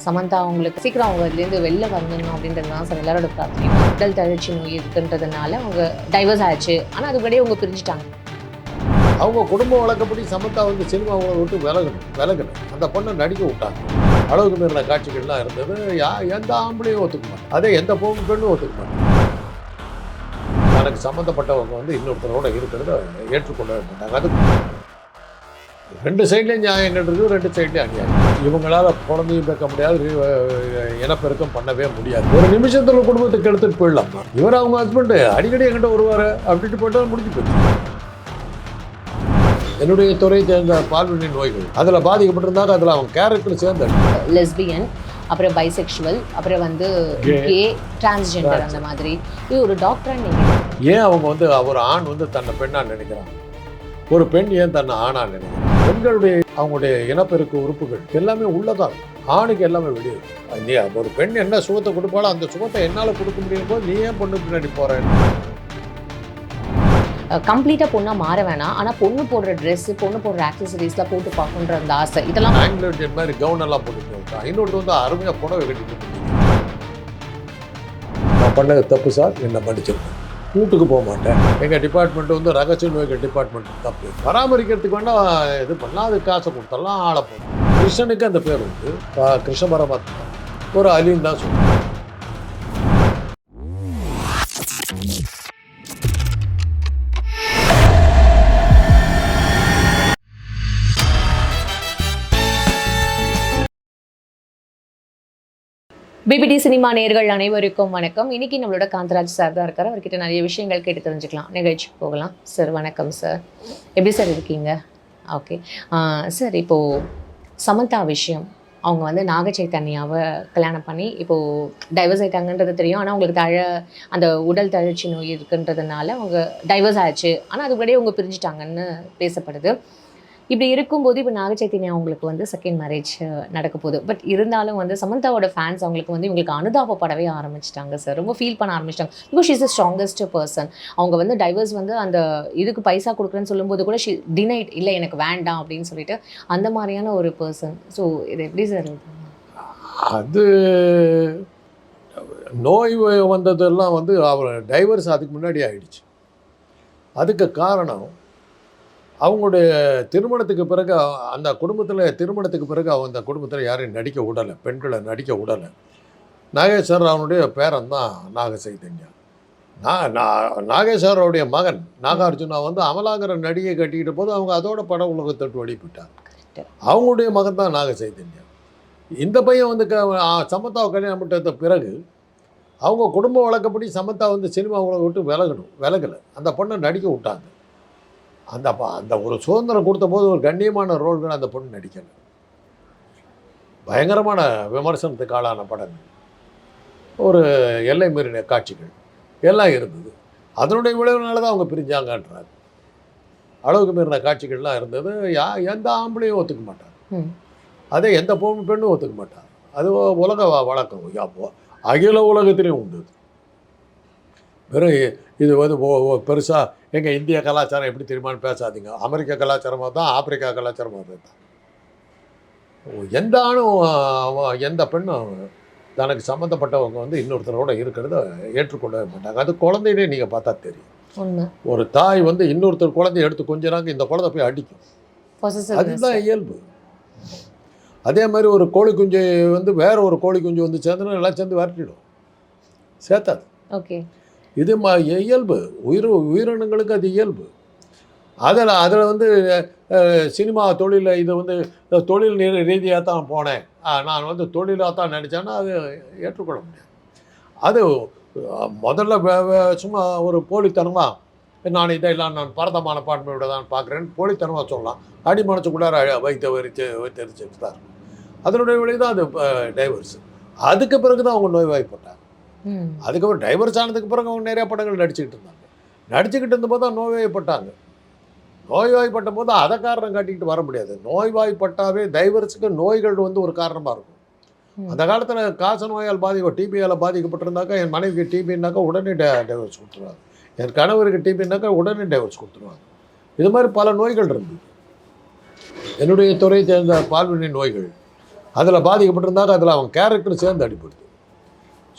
சமந்தா அவங்களுக்கு சீக்கிரம் அவங்க இதுலேருந்து வெளில வந்துடணும் அப்படின்றது தான் சார் எல்லாரோட பிரார்த்தனை. உடல் தளர்ச்சி நோய் இருக்குன்றதுனால அவங்க டைவர்ஸ் ஆயிடுச்சு. ஆனால் அது முன்னாடியே அவங்க பிரிஞ்சுட்டாங்க. அவங்க குடும்ப வழக்கப்படி சமந்தா வந்து சினிமாவை விட்டு விலகணும் விலகணும் அந்த பொண்ணை நடிக்க விட்டாங்க. அளவுக்கு மீறின காட்சிகள்லாம் இருந்தது. யா எந்த ஆம்பளையும் ஒத்துக்க மாட்டேன் அதே எந்த பொண்ணு பெண்ணும் ஒத்துக்க மாட்டேன் தனக்கு சம்மந்தப்பட்டவங்க வந்து இன்னொருத்தரோட இருக்கிறத ஏற்றுக்கொள்ள மாட்டாங்க அது ரெண்டு சைட்லேயும் நியாயங்கள் இருக்குது ரெண்டு சைட்லேயும் அநியாயம். இவங்களால குழந்தையும் பேக்க முடியாது இனப்பெருக்கம் பண்ணவே முடியாது. ஒரு நிமிஷத்துல குடும்பத்துக்கு எடுத்துட்டு போயிடலாம். இவர் அவங்க ஹஸ்பண்டு அடிக்கடி என்கிட்ட வருவார் அப்படின்ட்டு போயிட்டா முடிஞ்சு போச்சு. என்னுடைய துறை சேர்ந்த பால்வெளி நோய்கள் அதில் பாதிக்கப்பட்டிருந்தாங்க அதில் அவங்க கேரக்டர் சேர்ந்த லெஸ்பியன் அப்புறம் பைசெக்சுவல் அப்புறம் வந்து. கே டிரான்ஸ்ஜெண்டர் அந்த மாதிரி. இது ஒரு டாக்டரா நீங்க ஏன் அவங்க வந்து ஒரு ஆண் வந்து தன்னை பெண்ணா நினைக்கிறாங்க? ஒரு பெண் ஏன் தன்னை ஆணா நினைக்கிறாங்க? பெண்களுடைய அவங்களுடைய இனப்பெருக்க உறுப்புகள் எல்லாமே உள்ளதான். ஆணுக்கு எல்லாமே வெளியே. நீ ஒரு பெண் என்ன சுகத்தை கொடுப்பாளோ அந்த சுகத்தை என்னால் கொடுக்க முடியும் போது நீ ஏன் பொண்ணு பின்னாடி போற? கம்ப்ளீட்டாக பொண்ணாக மாற வேணாம். ஆனால் பொண்ணு போடுற ட்ரெஸ் பொண்ணு போடுற ஆக்சசரிஸ்லாம் போட்டு பார்க்கணுன்ற அந்த ஆசை. இதெல்லாம் ஆங்கிலேட் மாதிரி கவுன் எல்லாம் போட்டு போயிருக்கான் இன்னொருத்தர் வந்து அருமையாக புடவை கட்டிட்டு. நான் பண்ணது தப்பு சார் என்ன மன்னிச்சிருக்கேன் கூட்டுக்கு போக மாட்டேன். எங்கள் டிபார்ட்மெண்ட் வந்து ரகசிய நோய்கள் டிபார்ட்மெண்ட் தப்பு. பராமரிக்கிறதுக்கு வேணா இது பண்ணலாம் அது காசை கொடுத்துடலாம் ஆளை போகும் கிருஷ்ணனுக்கு அந்த பேர் வந்து கிருஷ்ண பரமாத்மா. ஒரு அலின்னு தான் சொல்லுவேன் பிபிடி சினிமா நேர்கள் அனைவருக்கும் வணக்கம். இன்னைக்கு நம்மளோட காந்தராஜ் சார் தான் இருக்கார். அவர்கிட்ட நிறைய விஷயங்கள் கேட்டு தெரிஞ்சுக்கலாம். நிகழ்ச்சிக்கு போகலாம். சார் வணக்கம் சார் எப்படி சார் இருக்கீங்க? ஓகே சார் இப்போது சமந்தா விஷயம். அவங்க வந்து நாக சைத்தன்யாவை கல்யாணம் பண்ணி இப்போது டைவர்ஸ் ஆயிட்டாங்கன்றது தெரியும். ஆனால் அவங்களுக்கு தழ அந்த உடல் தழற்சி நோய் இருக்குன்றதுனால அவங்க டைவர்ஸ் ஆச்சு. ஆனால் அது முன்னாடியே அவங்க பிரிஞ்சுட்டாங்கன்னு பேசப்படுது. இப்படி இருக்கும்போது இப்போ நாக சைத்தன்யா அவங்களுக்கு வந்து செகண்ட் மேரேஜ் நடக்க போகுது பட் இருந்தாலும் வந்து சமந்தாவோட ஃபேன்ஸ் அவங்களுக்கு வந்து இவங்களுக்கு அனுதாபப்படவே ஆரம்பிச்சிட்டாங்க சார் ரொம்ப ஃபீல் பண்ண ஆரம்பிச்சிட்டாங்க. Because she's a strongest person அவங்க வந்து டைவர்ஸ் வந்து அந்த இதுக்கு பைசா கொடுக்குறேன்னு சொல்லும்போது கூட ஷி டினைட் இல்லை எனக்கு வேண்டாம் அப்படின்னு சொல்லிட்டு அந்த மாதிரியான ஒரு பர்சன் ஸோ இது எப்படி சார் அது நோய் வந்ததெல்லாம் வந்து அவர் டைவர்ஸ் அதுக்கு முன்னாடி ஆயிடுச்சு. அதுக்கு காரணம் அவங்களுடைய திருமணத்துக்கு பிறகு அந்த குடும்பத்தில் திருமணத்துக்கு பிறகு அவங்க அந்த குடும்பத்தில் யாரையும் நடிக்க விடலை பெண்களை நடிக்க விடலை. நாகேஸ்வர அவனுடைய பேரன் தான் நாக சைதன்யா நா- நா- நாகேஸ்வரருடைய மகன் நாகார்ஜுனா வந்து அமலாங்கிற நடிகை கட்டிக்கிட்ட போது அவங்க அதோட பட உலகத்தை விட்டு வெளியிட்டாங்க Correct. அவங்களுடைய மகன் தான் நாக சைதன்யா இந்த பையன் வந்து க ஆ, சமந்தாவை கல்யாணம் பண்ணத பிறகு அவங்க குடும்ப வழக்கப்படி சமந்தா வந்து சினிமா உலகம் விட்டு விலகணும் விலகலை. அந்த பொண்ணை நடிக்க விட்டாங்க. அந்த அந்த ஒரு சுதந்திரம் கொடுத்த போது ஒரு கண்ணியமான ரோல்கள் அந்த பொண்ணு நடிக்கலை. பயங்கரமான விமர்சனத்துக்கு ஆளான படங்கள் ஒரு எல்லை மீறின காட்சிகள் எல்லாம் இருந்தது. அதனுடைய விளைவுனால தான் அவங்க பிரிஞ்சாங்கன்றார். அளவுக்கு மீறின காட்சிகள்லாம் இருந்தது. யா எந்த ஆம்பளையும் ஒத்துக்க மாட்டாங்க ம். அதே எந்த பொண்ணு பெண்ணும் ஒத்துக்க மாட்டாங்க அது உலக வழக்கம். யா, உ- அகில உலகத்திலையும் உண்டு. வெறும் இது வந்து பெருசாக எங்கள் இந்திய கலாச்சாரம் எப்படி தெரியுமான்னு பேசாதீங்க. அமெரிக்க கலாச்சாரமாக தான் ஆப்பிரிக்கா கலாச்சாரமாக தான் எந்த ஆணும் எந்த பெண்ணும் தனக்கு சம்மந்தப்பட்டவங்க வந்து இன்னொருத்தரோட இருக்கிறத ஏற்றுக்கொள்ளவே மாட்டாங்க. அது குழந்தையிலே நீங்கள் பார்த்தா தெரியும். ஒரு தாய் வந்து இன்னொருத்தர் குழந்தைய எடுத்து கொஞ்ச இந்த குழந்தை போய் அடிக்கும். அதுதான் இயல்பு. அதே மாதிரி ஒரு கோழி குஞ்சு வந்து வேற ஒரு கோழி குஞ்சு வந்து சேர்ந்துனா எல்லாம் சேர்ந்து விரட்டிடும். சேர்த்தாது. ஓகே இது ம இயல்பு. உயிர் உயிரினங்களுக்கு அது இயல்பு. அதில் அதில் வந்து சினிமா தொழிலில் இது வந்து தொழில் ரீதியாக தான் போனேன். நான் வந்து தொழிலாக தான் நினச்சேன்னா அது ஏற்றுக்கொள்ள முடியாது. அது முதல்ல சும்மா ஒரு போலித்தனமாக நான் இதெல்லாம் நான் பரதமான பான்மையோட தான் பார்க்குறேன்னு போலித்தனமாக சொல்லலாம். அடி மனசுக்குள்ளார அழ- வரித்து வரிச்சு தான் அதனுடைய விளைவு தான் அது டைவர்ஸ் அதுக்கு பிறகு தான் அவங்க நோய்வாய்ப்பட்டாங்க. அதுக்கப்புறம் டைவர்ஸ் ஆனதுக்கு பிறகு அவங்க நிறைய படங்கள் நடிச்சுக்கிட்டு இருந்தாங்க. நடிச்சுக்கிட்டு இருந்தபோது தான் நோய்வாய்ப்பட்டாங்க. நோய்வாய்ப்பட்ட போது அதை காரணம் காட்டிக்கிட்டு வர முடியாது. நோய்வாய்ப்பட்டாவே டைவர்ஸுக்கு நோய்கள் வந்து ஒரு காரணமாக இருக்கும். அந்த காலத்தில் காச நோயால் பாதிக்க டிபியால் பாதிக்கப்பட்டிருந்தாக்கா என் மனைவிக்கு டிபின்னாக்கா உடனே டை டைவர்ஸ் கொடுத்துருவாங்க. என் கணவருக்கு டிபின்னாக்கா உடனே டைவர்ஸ் கொடுத்துருவாங்க. இது மாதிரி பல நோய்கள் இருந்தது என்னுடைய துறை சேர்ந்த பால்வினை நோய்கள். அதில் பாதிக்கப்பட்டிருந்தாக்க அதில் அவன் கேரக்டர் சேர்ந்து அடிப்படுது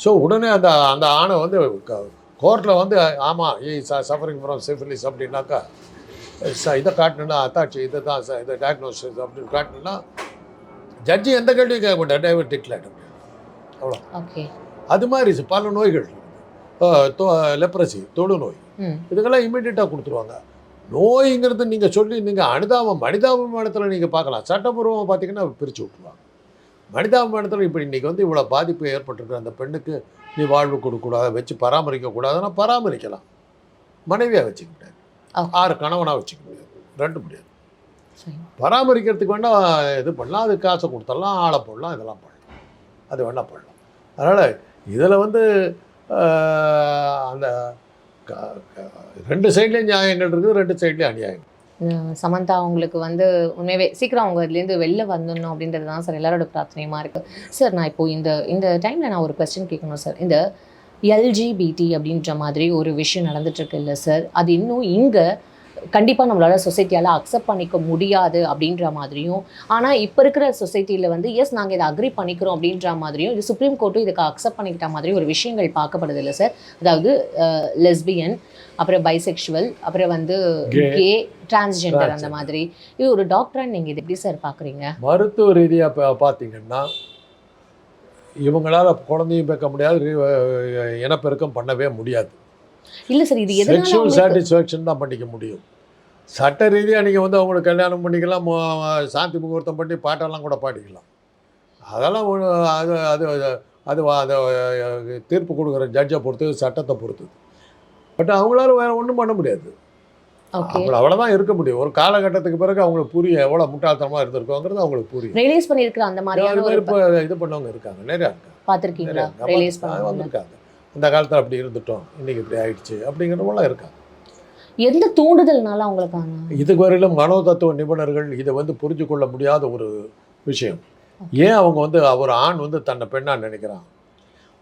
ஸோ உடனே அந்த அந்த ஆணை வந்து கோர்ட்டில் வந்து ஆமாம் ஈ சஃபரிங் ஃப்ரம் சிஃபிலிஸ் அப்படின்னாக்கா ச இதை காட்டணுன்னா அத்தாட்சி இதை தான் ச இதை டயக்னோசிஸ் அப்படின்னு காட்டணுன்னா ஜட்ஜி எந்த கேள்வியும் கேட்க மாட்டார். டேவிட் டிக்லேட் அவ்வளோ அது மாதிரி பல நோய்கள் லெப்ரசி தொழுநோய் ம். இதுக்கெல்லாம் இமீடியட்டாக கொடுத்துருவாங்க. நோய்ங்கிறது நீங்கள் சொல்லி நீங்கள் அனுதாபம் மனிதாபிமானத்தில் நீங்கள் பார்க்கலாம். சட்டப்பூர்வமாக பார்த்தீங்கன்னா பிரித்து விட்ருவாங்க மனிதாபிமானத்தில் இப்படி இன்றைக்கி வந்து இவ்வளோ பாதிப்பு ஏற்பட்டிருக்கிற அந்த பெண்ணுக்கு நீ வாழ்வு கொடுக்கக்கூடாது வச்சு பராமரிக்கக்கூடாதுன்னா பராமரிக்கலாம். மனைவியாக வச்சுக்க முடியாது. ஆறு கணவனாக வச்சுக்க முடியாது. ரெண்டு முடியாது. பராமரிக்கிறதுக்கு வேணால் இது பண்ணலாம். அது காசை கொடுத்துடலாம் ஆளை போடலாம் இதெல்லாம் பண்ணலாம். அது வேணால் பண்ணலாம். அதனால் இதில் வந்து அந்த ரெண்டு சைட்லேயும் நியாயங்கள் இருக்குது ரெண்டு சைட்லேயும் அநியாயம் உம், சமந்தா அவங்களுக்கு வந்து உண்மையாவே சீக்கிரம் அவங்க இதுலேருந்து வெளில வந்துடணும் அப்படின்றது தான் சார் எல்லாரோட பிரார்த்தனையுமா இருக்குது சார் நான் இப்போ இந்த இந்த டைமில் நான் ஒரு கொஸ்டின் கேட்கணும் சார். இந்த எல்ஜிபிடி அப்படின்ற மாதிரி ஒரு விஷயம் நடந்துட்டுருக்கு இல்லை சார்? அது இன்னும் இங்கே கண்டிப்பாக நம்மளால சொசைட்டியால் அக்செப்ட் பண்ணிக்க முடியாது அப்படின்ற மாதிரியும் ஆனால் இப்போ இருக்கிற சொசைட்டியில் வந்து எஸ் நாங்கள் இதை அக்ரி பண்ணிக்கிறோம் அப்படின்ற மாதிரியும் இது சுப்ரீம் கோர்ட்டும் இதுக்கு அக்செப்ட் பண்ணிக்கிட்ட மாதிரி ஒரு விஷயங்கள் பார்க்கப்படுது இல்லை சார் அதாவது லெஸ்பியன் அப்புறம் பைசெக்சுவல் அப்புறம் வந்து. கே டிரான்ஸ்ஜெண்டர் அந்த. மாதிரி இது ஒரு டாக்டரா நீங்க இது எப்படி சார் பாக்குறீங்க மருத்துவ ரீதியாக பார்த்தீங்கன்னா இவங்களால குழந்தையும் பேக்க முடியாது இனப்பெருக்கம் பண்ணவே முடியாது இல்ல சார் இது செக்ஷுவல் சாட்டிஸ்ஃபேக்ஷன் தான் பண்ணிக்க முடியும். சட்ட ரீதியாக நீங்கள் வந்து அவங்களுக்கு கல்யாணம் பண்ணிக்கலாம் சாந்தி முகூர்த்தம் பண்ணி பாட்டெல்லாம் கூட பாடிக்கலாம். அதெல்லாம் அது அது அது அது தீர்ப்பு கொடுக்குற ஜட்ஜை பொறுத்து சட்டத்தை பொறுத்து பட் அவங்களால வேற ஒன்றும் பண்ண முடியாது. அவங்கள அவ்வளோதான் இருக்க முடியும். ஒரு காலகட்டத்துக்கு பிறகு அவங்களுக்கு புரியும் எவ்வளோ முட்டாள்தனமாக இருந்திருக்கோங்கிறது அவங்களுக்கு புரியும். ரியலைஸ் பண்ணிருக்கிற அந்த மாதிரி இப்போ இது பண்ணவங்க இருக்காங்க. நிறையா இருக்காங்க. பாத்திருக்கீங்களா நிறையா ரியலைஸ் இருக்காங்க. அந்த காலத்தில் அப்படி இருந்துட்டோம் இன்னைக்கு இப்படி ஆயிடுச்சு அப்படிங்கிறவங்களாம் இருக்காங்க. எந்த தூண்டுதல்னால அவங்களுக்கான இதுக்கு வரையிலும் மனோ தத்துவ நிபுணர்கள் இதை வந்து புரிஞ்சு கொள்ள முடியாத ஒரு விஷயம். ஏன் அவங்க வந்து ஒரு ஆண் வந்து தன்னை பெண்ணா நினைக்கிறான்?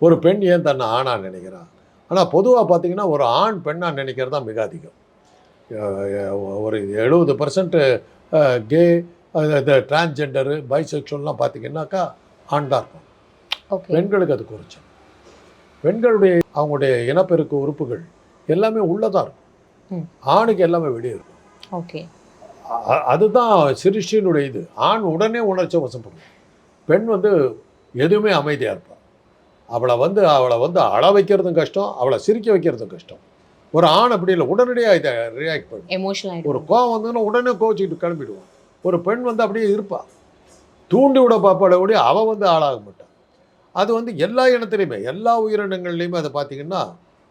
ஒரு பெண் ஏன் தன்னை ஆணா நினைக்கிறான்? ஆனால் பொதுவாக பார்த்தீங்கன்னா ஒரு ஆண் பெண்ணா நினைக்கிறது தான் மிக அதிகம். ஒரு எழுபது பர்சன்ட் கே டிரான்ஸ்ஜெண்டரு பைசெக்ஷுவல்லாம் பார்த்தீங்கன்னாக்கா ஆண் தான் இருக்கும். பெண்களுக்கு அது குறைச்சல். பெண்களுடைய அவங்களுடைய இனப்பெருக்க உறுப்புகள் எல்லாமே உள்ளதாக இருக்கும். ஆணுக்கு எல்லாமே வெளியே இருக்கும். ஓகே. அதுதான் சிருஷ்டியினுடைய இது. ஆண் உடனே உணர்ச்சி வசப்படும் பெண் வந்து எதுவுமே அமைதியாக இருப்பாள் அவளை வந்து அவளை வந்து அழ வைக்கிறதும் கஷ்டம் அவளை சிரிக்க வைக்கிறதும் கஷ்டம். ஒரு ஆண் அப்படி இல்லை உடனடியாக இதை ரியாக்ட் பண்ணும். ஒரு கோவம் வந்ததுன்னா உடனே கோச்சிக்கிட்டு கிளம்பிடுவான். ஒரு பெண் வந்து அப்படியே இருப்பாள் தூண்டி விட பாப்பாட விட அவள் வந்து ஆளாக மாட்டாள் அது வந்து எல்லா இனத்துலையுமே எல்லா உயிரினங்கள்லையுமே அதை பார்த்தீங்கன்னா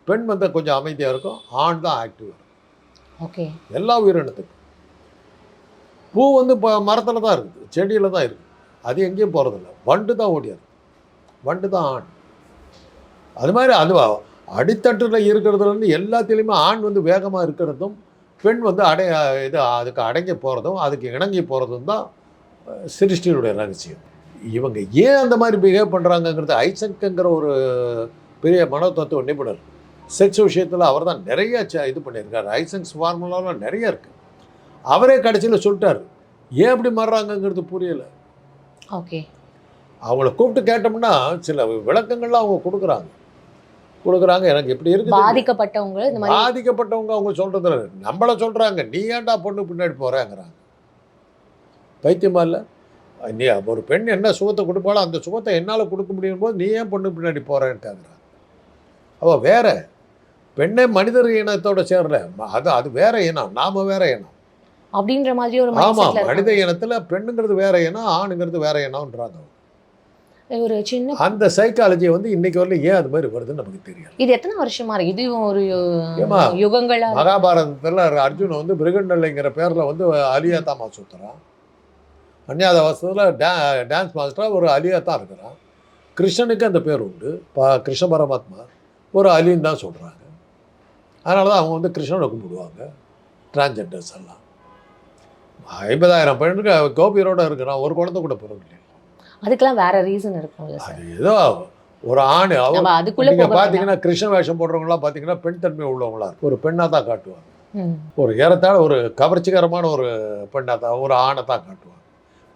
பெண் வந்து கொஞ்சம் அமைதியாக இருக்கும் ஆண் தான் ஆக்டிவ் ஓகே. எல்லா உயிரினத்துக்கும். பூ வந்து இப்போ மரத்தில் தான் இருக்குது செடியில் தான் இருக்குது. அது எங்கேயும் போகிறதில்ல வண்டு தான் ஓடியாது. வண்டு தான் ஆண். அது மாதிரி அது அடித்தட்டில் இருக்கிறதுலேருந்து எல்லாத்துலேயுமே ஆண் வந்து வேகமாக இருக்கிறதும் பெண் வந்து அடை இது அதுக்கு அடங்கி போகிறதும் அதுக்கு இணங்கி போகிறதும் தான் சிருஷ்டியினுடைய ரகசியம். இவங்க ஏன் அந்த மாதிரி பிஹேவ் பண்ணுறாங்கங்கிறது ஐசக்குங்கிற ஒரு பெரிய மனோ தத்துவ நிபுணர். செக்ஸ் விஷயத்தில் அவர் தான் நிறைய இது பண்ணியிருக்காரு. ஐசன்ஸ் ஃபார்முலாலாம் நிறைய இருக்குது அவரே கடைசியில் சொல்லிட்டாரு. ஏன் அப்படி மாறுறாங்கங்கிறது புரியலை. ஓகே. அவங்கள கூப்பிட்டு கேட்டோம்னா சில விளக்கங்கள்லாம் அவங்க கொடுக்குறாங்க. கொடுக்குறாங்க. எனக்கு இப்படி இருக்குது? பாதிக்கப்பட்டவங்க பாதிக்கப்பட்டவங்க அவங்க சொல்றது நம்மள சொல்றாங்க. நீ ஏன்டா பொண்ணு பின்னாடி போறேங்கிறாங்க. பைத்தியமா இல்லை? நீ ஒரு பெண் என்ன சுகத்தை கொடுப்பாளோ அந்த சுகத்தை என்னால் கொடுக்க முடியும் போது நீ ஏன் பொண்ணு பின்னாடி போறேன்னு கேட்குறாங்க அவ வேற. பெண்ணே மனிதர் இனத்தோட சேரல. அது அது வேற இனம். நாம வேற இனம். அப்படின்ற மாதிரி ஒரு ஆமா மைண்ட் மனித இனத்துல பெண்ணுங்கிறது வேற இனம் ஆணுங்கிறது வேற இனம்ன்றாங்க ஒரு சின்ன அந்த சைக்காலஜி வந்து இன்னைக்கு வரல ஏன் அது மாதிரி வருதுன்னு நமக்கு தெரியாது. இது எத்தனை வருஷமா இருக்கு? இது ஒரு யுகங்களா? மகாபாரதத்தில் அர்ஜுன் வந்து மிருகண்டல்லைங்கிற பேரில் வந்து அலியா தாமா சுற்றுறான் அந்நியாத வசத்தில் டே டான்ஸ் மாஸ்டராக ஒரு அலியா தான் இருக்கிறான். கிருஷ்ணனுக்கு அந்த பேர் உண்டு. பா கிருஷ்ண பரமாத்மா ஒரு அலின்னு தான் சொல்கிறாங்க அதனால தான் அவங்க வந்து கிருஷ்ணனை கும்பிடுவாங்க. டிரான்ஜெண்டர்ஸ் எல்லாம். ஐம்பதாயிரம் பெண்ணுக்கு கோபியரோட இருக்கிறான். ஒரு குழந்தை கூட பிறகு அதுக்கெல்லாம் வேற ரீசன் இருக்கும்ல சார் அது ஏதோ ஒரு ஆண். போக பார்த்தீங்கன்னா கிருஷ்ண வேஷம் போடுறவங்களாம் பார்த்தீங்கன்னா பெண் தன்மை உள்ளவங்களா இருக்கும். ஒரு பெண்ணாக தான் காட்டுவாங்க. ஒரு ஏறத்தாழ ஒரு கவர்ச்சிகரமான ஒரு பெண்ணாக தான் ஒரு ஆணை தான் காட்டுவாங்க.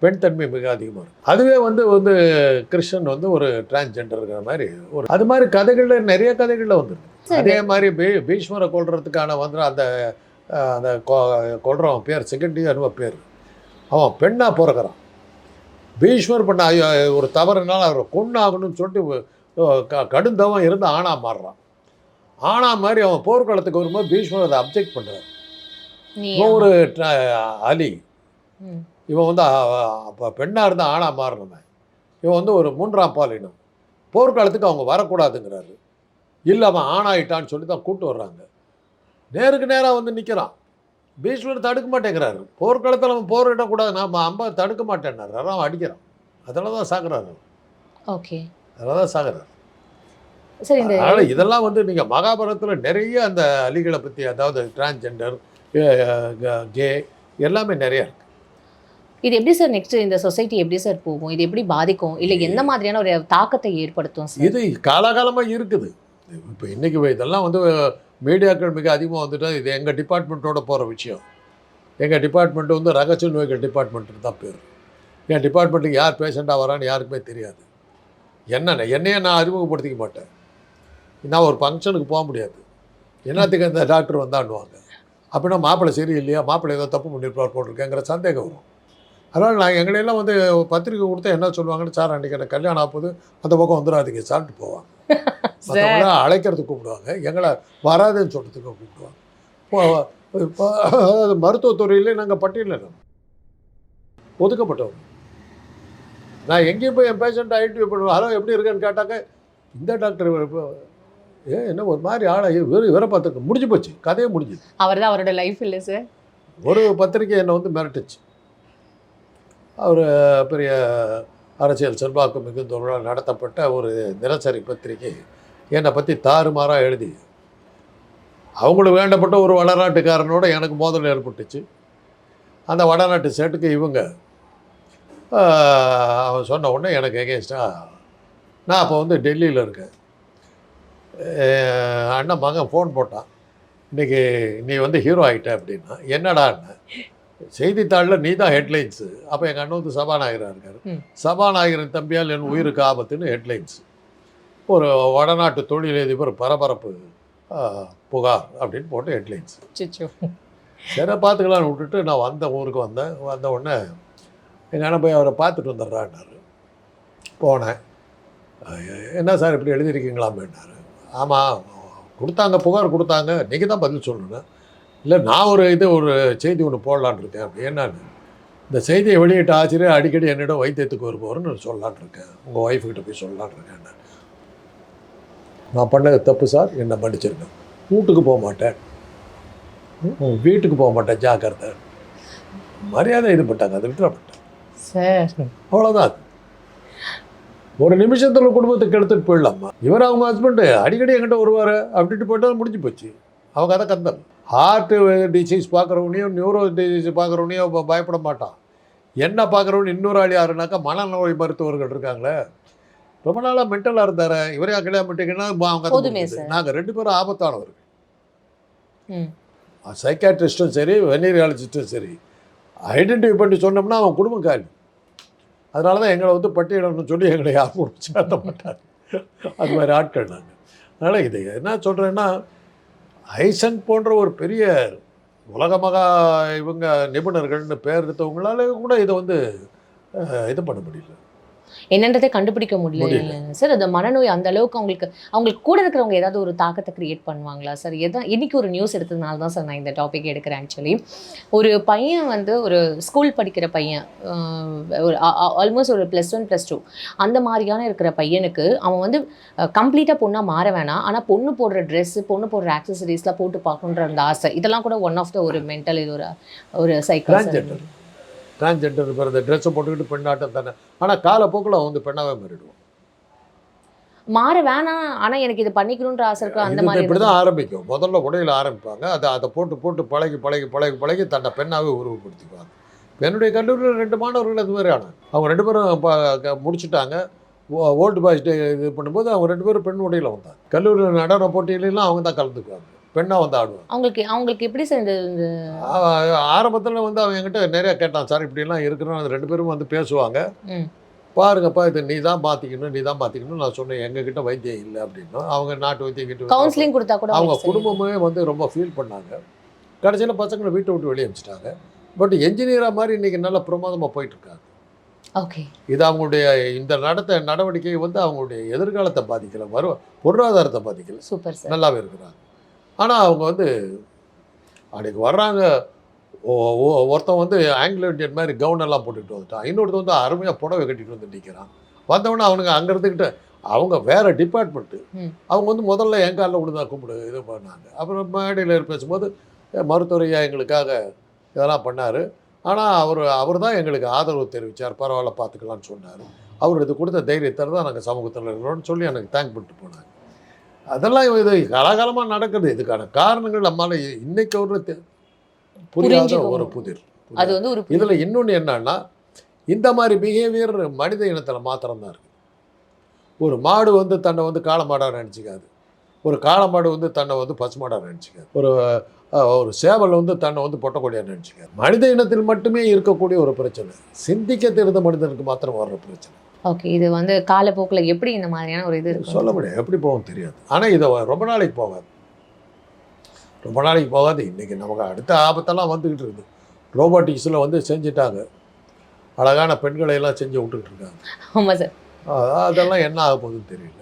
பெண் தன்மை மிக அதிகமாக இருக்கும். அதுவே வந்து வந்து கிருஷ்ணன் வந்து ஒரு டிரான்ஸ்ஜெண்டருங்கிற மாதிரி ஒரு அது மாதிரி கதைகளில் நிறைய கதைகளில் வந்துருக்கு. அதே மாதிரி பீ பீஷ்மரை கொல்றதுக்கான வந்து அந்த அந்த கொ- கொல்றவன் பேர் செகண்ட் என்னவோ பேர். அவன் பெண்ணாக பிறக்கிறான். பீஷ்மர் பண்ண ஐயோ, ஒரு தவறுனால அவரை கொன்னாகணும்னு சொல்லிட்டு கடுந்தவன் இருந்து ஆணா மாறுறான். ஆணா மாதிரி அவன் போர்க்களத்துக்கு வரும்போது பீஷ்மர் அதை அப்ஜெக்ட் பண்ணுறாரு இவன் ஒரு அலி. இவன் வந்து அப்போ பெண்ணாக இருந்து ஆணா மாறினவன் இவன் வந்து ஒரு மூன்றாம் பாலினம் போர்க்காலத்துக்கு அவங்க வரக்கூடாதுங்கிறாரு. இல்லை அவன் ஆணாயிட்டான்னு சொல்லி தான் கூட்டு வர்றாங்க. நேருக்கு நேராக வந்து நிற்கிறான் பீஷ்மர் தடுக்க மாட்டேங்கிறாரு. போர்க்காலத்தில் அவன் போரிடக்கூடாது நாம் அம்பா தடுக்க மாட்டேன்னாரு. அவன் அடிக்கிறான். அதில் தான் சாகுறாரு ஓகே. அதில் தான் சாகுறாரு. அதனால் இதெல்லாம் வந்து நீங்கள் மகாபாரதத்தில் நிறைய அந்த அலிகளை பற்றி அதாவது டிரான்ஸ்ஜெண்டர் கே எல்லாமே நிறைய இருக்கு. இது எப்படி சார் நெக்ஸ்ட் இந்த சொசைட்டி எப்படி சார் போகும்? இது எப்படி பாதிக்கும்? இல்ல எந்த மாதிரியான ஒரு தாக்கத்தை ஏற்படுத்தும் சார் இது காலாகாலமாக இருக்குது. இப்போ இன்றைக்கி இதெல்லாம் வந்து மீடியாக்கள் மிக அதிகமாக வந்துட்டு இது எங்கள் டிபார்ட்மெண்ட்டோட போகிற விஷயம். எங்கள் டிபார்ட்மெண்ட் வந்து ரகசிய நோய்கள் டிபார்ட்மெண்ட்டு தான் பேர். என் டிபார்ட்மெண்ட்டுக்கு யார் பேஷண்ட்டாக வரான்னு யாருக்குமே தெரியாது. என்னென்ன என்னையே நான் அறிமுகப்படுத்திக்க மாட்டேன். நான் ஒரு ஃபங்க்ஷனுக்கு போக முடியாது. என்னத்துக்கு இந்த டாக்டர் வந்தாண்டுவாங்க அப்படின்னா மாப்பிள்ளை சரி இல்லையா மாப்பிள்ளை ஏதோ தப்பு பண்ணியிருப்பார் போட்டிருக்கேங்கிற சந்தேகம் வரும். அதனால் நான் எங்களையெல்லாம் வந்து பத்திரிக்கை கொடுத்தா என்ன சொல்லுவாங்கன்னு சார் அன்றைக்கி எனக்கு கல்யாணம் ஆகுது அந்த பக்கம் வந்துடாதீங்க சாப்பிட்டு போவாங்க. மற்றவங்கள அழைக்கிறதுக்கு கூப்பிடுவாங்க. எங்களை வராதுன்னு சொல்கிறதுக்கு கூப்பிடுவாங்க. இப்போ அதாவது மருத்துவத்துறையிலே நாங்கள் பட்டியலிடணும் ஒதுக்கப்பட்டவங்க. நான் எங்கேயும் போய் என் பேஷண்ட்டை ஐடென்டிஃபை பண்ணுவேன். ஹலோ எப்படி இருக்கேன்னு கேட்டாக்க இந்த டாக்டர் இப்போ ஏ என்ன ஒரு மாதிரி ஆளை? இவர் இவரை பார்த்துக்க முடிஞ்சு போச்சு. கதையே முடிஞ்சுது. அவர் தான் அவரோட லைஃப் இல்ல சார் ஒரு பத்திரிக்கை என்னை வந்து மிரட்டுச்சு. அவர் பெரிய அரசியல் செல்வாக்கு மிகுந்தவர்களால் நடத்தப்பட்ட ஒரு தினசரி பத்திரிகை. என்னை பற்றி தாறுமாறாக எழுதி. அவங்களுக்கு வேண்டப்பட்ட ஒரு வடநாட்டுக்காரனோட எனக்கு மோதல் ஏற்பட்டுச்சு. அந்த வடநாட்டு சேட்டுக்கு இவங்க அவன் சொன்ன உடனே எனக்கு எகேன்ஸ்டாக நான் அப்போ வந்து டெல்லியில் இருக்கேன். அண்ணன் மகன் ஃபோன் போட்டான். இன்றைக்கி நீ வந்து ஹீரோ ஆகிட்ட அப்படின்னா என்னடான்னு செய்தித்தாளில் நீ தான் ஹெட்லைன்ஸு அப்போ எங்கள் அண்ணன் வந்து சபாநாயகராக இருக்கார். சபாநாயகரின் தம்பியால் என் உயிருக்கு ஆபத்துன்னு ஹெட்லைன்ஸ் ஒரு வடநாட்டு தொழிலதிபர் பரபரப்பு புகார் அப்படின்னு போட்டு ஹெட்லைன்ஸ் சரி பார்த்துக்கலாம்னு விட்டுட்டு நான் வந்த ஊருக்கு வந்தேன். வந்த உடனே எங்கள் அண்ணன் போய் அவரை பார்த்துட்டு வந்துடுறான்னாரு. போனேன். என்ன சார் இப்படி எழுதியிருக்கீங்களாமேன்னாரு ஆமாம் கொடுத்தாங்க புகார் கொடுத்தாங்க. நீங்கள் தான் பதில் சொல்லணும். இல்லை நான் ஒரு இது ஒரு செய்தி ஒன்று போடலான்னு இருக்கேன். அப்படி என்னன்னு இந்த செய்தியை வெளியிட்ட ஆசிரியர் அடிக்கடி என்னிடம் வைத்தியத்துக்கு வருபவர்னு சொல்லலான்னு இருக்கேன். உங்கள் ஒய்ஃப்கிட்ட போய் சொல்லலான்னு இருக்கேன் நான். நான் பண்ணது தப்பு சார். என்னை மன்னிச்சிருங்க. வீட்டுக்கு போக மாட்டேன். வீட்டுக்கு போக மாட்டேன். ஜாக்கிரதை. மரியாதை இது பண்ணிட்டாங்க. அதை விட்டுறப்பட்டேன் சார். அவ்வளோதான். ஒரு நிமிஷத்தில் குடும்பத்துக்கு எடுத்துகிட்டு போயிடலாமா? இவர் அவங்க ஹஸ்பண்டு அடிக்கடி என்கிட்ட வருவார். அப்படின்ட்டு போயிட்டு முடிஞ்சு போச்சு. அவங்க அதை கந்தல். ஹார்ட் டிசீஸ் பார்க்குறவனையும் நியூரோ டிசீஸ் பார்க்குறவனையும் ப- பயப்பட மாட்டான். என்ன பார்க்குறவனு இன்னொரு ஆள் யாருனாக்கா மனநோய் மருத்துவர்கள் இருக்காங்களே. ரொம்ப நாளாக மென்டலாக இருந்தார். இவரே கல்யாணம் பண்ணிட்டீங்கன்னா அவங்க. நாங்கள் ரெண்டு பேரும் ஆபத்தானவர்கள். ம். சைக்காட்ரிஸ்ட்டும் சரி வெனீரியாலஜிஸ்ட்டும் சரி. ஐடென்டிஃபை பண்ணி சொன்னோம்னா அவன் குடும்பம் காலி. அதனால தான் எங்களை வந்து பட்டியலிடணும்னு சொல்லி எங்களை யாரும் சேர்த்த மாட்டாங்க. அது மாதிரி ஆட்கள் நாங்கள் அதனால் இது என்ன சொல்கிறேன்னா ஐசன் போன்ற ஒரு பெரிய உலகமகா இவங்க நிபுணர்கள்னு பேர் எடுத்தவங்களால கூட இதை வந்து இது பண்ண முடியல. என்னன்றதை கண்டுபிடிக்க முடியல. சார் அந்த மனநோய் அந்த அளவுக்கு அவங்களுக்கு அவங்களுக்கு கூட இருக்கிறவங்க ஏதாவது ஒரு தாக்கத்தை கிரியேட் பண்ணுவாங்களா? சார் எதான் இன்னைக்கு ஒரு நியூஸ் எடுத்ததுனால தான் சார் நான் இந்த டாபிக் எடுக்கிறேன் ஆக்சுவலி ஒரு பையன் வந்து ஒரு ஸ்கூல் படிக்கிற பையன் ஒரு ஆல்மோஸ்ட் ஒரு ப்ளஸ் ஒன் ப்ளஸ் டூ அந்த மாதிரியான இருக்கிற பையனுக்கு அவன் வந்து கம்ப்ளீட்டாக பொண்ணாக மாற வேணாம். ஆனால் பொண்ணு போடுற ட்ரெஸ்ஸு பொண்ணு போடுற ஆக்சசரிஸ்லாம் போட்டு பார்க்கணுன்ற அந்த ஆசை. இதெல்லாம் கூட ஒன் ஆஃப் த ஒரு மென்டல் இது ஒரு ஒரு சைக்கோ Transgender. டிரான்ஸ்ஜெண்டர் பிறந்த ட்ரெஸ்ஸை போட்டுக்கிட்டு பெண்ணாட்டம் தானே? ஆனால் காலப்போக்கில் அவன் வந்து பெண்ணாவே மாறிடுவான் மாற வேணாம். ஆனா எனக்கு இது பண்ணிக்கணுன்ற ஆசை இருக்கு? அந்த மாதிரி இப்படி தான் ஆரம்பிக்கும். முதல்ல உடையில ஆரம்பிப்பாங்க. அதை அதை போட்டு போட்டு பழகி பழகி பழகி பழகி தன்னை பெண்ணாவே உருவப்படுத்திக்குவாங்க என்னுடைய கல்லூரியில் ரெண்டு மாணவர்கள் அது மாதிரி ஆனாங்க. அவங்க ரெண்டு பேரும் முடிச்சுட்டாங்க. ஓல்டு பாய்ஸ் இது பண்ணும்போது அவங்க ரெண்டு பேரும் பெண் உடையில் வந்தாங்க. கல்லூரியில் நடன போட்டியிலலாம் அவங்க தான் கலந்துக்குவாங்க. பெண்ணாக வந்து ஆடுவாங்க. அவங்களுக்கு அவங்களுக்கு எப்படி சார் இந்த ஆரம்பத்தில் வந்து அவன் என்கிட்ட நிறைய கேட்டான் சார் இப்படிலாம் இருக்கிறோம் ரெண்டு பேரும் வந்து பேசுவாங்க. பாருங்கப்பா இது நீ தான் மாற்றிக்கணும் நீ தான் மாற்றிக்கணும் நான் சொன்னேன். எங்ககிட்ட வைத்தியம் இல்லை அப்படின்னு. அவங்க நாட்டு வைத்தியம் கிட்ட கவுன்சிலிங் கொடுத்தா கூட அவங்க. குடும்பமே வந்து ரொம்ப ஃபீல் பண்ணாங்க. கடைசியில் பசங்களை வீட்டை விட்டு வெளியே அனுப்பிச்சிட்டாங்க. பட் என்ஜினியராக மாதிரி இன்றைக்கி நல்ல பிரமாதமாக போயிட்டுருக்காங்க. ஓகே. இது அவங்களுடைய இந்த நடத்த நடவடிக்கை வந்து அவங்களுடைய எதிர்காலத்தை பாதிக்கல வரும் பொருளாதாரத்தை பாதிக்கல. சூப்பர் நல்லாவே இருக்கிறாங்க. ஆனால் அவங்க வந்து அன்றைக்கி வர்றாங்க. ஒருத்தன் வந்து ஆங்கிலோ இண்டியன் மாதிரி கவுன் எல்லாம் போட்டுக்கிட்டு வந்துட்டான். இன்னொருத்தன் வந்து அருமையாக புடவை கட்டிட்டு வந்து நிற்கிறான் வந்தவொடனே அவனுங்க அங்கே இருந்துக்கிட்டு அவங்க வேற டிபார்ட்மெண்ட்டு. அவங்க வந்து முதல்ல என் காலில் விழுந்தா கும்பிடு இது பண்ணாங்க. அப்புறம் மேடையில் பேசும்போது "ஏ, மருத்துவரையா எங்களுக்காக இதெல்லாம் பண்ணார். ஆனால் அவர் அவர் தான் எங்களுக்கு ஆதரவு தெரிவித்தார் பரவாயில்ல பார்த்துக்கலாம்னு சொன்னார். அவர் இது கொடுத்த தைரியத்தில் தான் நாங்கள் சமூகத்தில் இருக்கிறோம்னு சொல்லி எனக்கு தேங்க் பண்ணிட்டு போனாங்க அதெல்லாம் இது காலகாலமாக நடக்குது. இதுக்கான காரணங்கள் நம்மளால இன்னைக்கு ஒரு புரியாத. ஒரு புதிர். அது வந்து ஒரு இதில் இன்னொன்று என்னன்னா இந்த மாதிரி பிஹேவியர் மனித இனத்தில் மாத்திரம்தான் இருக்குது ஒரு மாடு வந்து தன்னை வந்து காளமாடாக நினச்சிக்காது. ஒரு காளமாடு வந்து தன்னை வந்து பசுமாடாக நினச்சிக்காது. ஒரு ஒரு சேவல் வந்து தன்னை வந்து பொட்டக்கொடியாக நினச்சிக்காது. மனித இனத்தில் மட்டுமே இருக்கக்கூடிய ஒரு பிரச்சனை. சிந்திக்க தெரிந்த மனிதனுக்கு மாத்திரம் வர்ற பிரச்சனை. ஓகே இது வந்து காலப்போக்குல எப்படி இந்த மாதிரியான ஒரு இது சொல்ல முடியாது. எப்படி போகும் தெரியாது. ஆனால் இதை ரொம்ப நாளைக்கு போகாது. ரொம்ப நாளைக்கு போகாது. இன்றைக்கி நமக்கு அடுத்த ஆபத்தெல்லாம் வந்துக்கிட்டு இருக்குது ரோபோட்டிக்ஸில் வந்து செஞ்சுட்டாங்க. அழகான பெண்களை எல்லாம் செஞ்சு விட்டுக்கிட்டு இருக்காங்க. ஆமா சார். அதெல்லாம் என்ன ஆக போகுதுன்னு தெரியல.